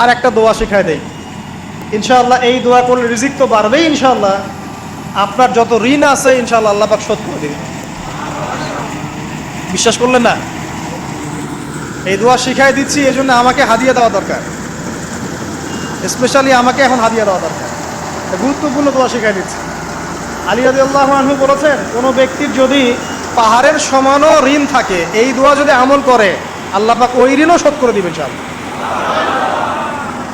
আর একটা দোয়া শেখায় দেই। ইনশাআল্লাহ এই দোয়া করলে রিজিক তো বাড়বেই ইনশাআল্লাহ। আপনার যত ঋণ আছে ইনশাআল্লাহ আল্লাহ শোধ করে দেবে বিশ্বাস করলেন না? এই দোয়া শিখাই দিচ্ছি এই জন্য আমাকে হাদিয়া দেওয়া দরকার। স্পেশালি আমাকে এখন হাদিয়া দেওয়া দরকার। গুরুত্বপূর্ণ দোয়া শিখাই দিচ্ছি। আলী রাজি আল্লাহ আনহু বলেছেন, কোনো ব্যক্তির যদি পাহাড়ের সমানও ঋণ থাকে, এই দোয়া যদি আমল করে, আল্লাহ পাক ওই ঋণও শোধ করে দিবেন চাল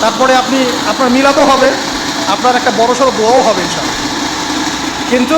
তারপরে আপনি আপনার মিলাদও হবে আপনার একটা বড়সড় দোয়াও হবে ইনশাল্লাহ কিন্তু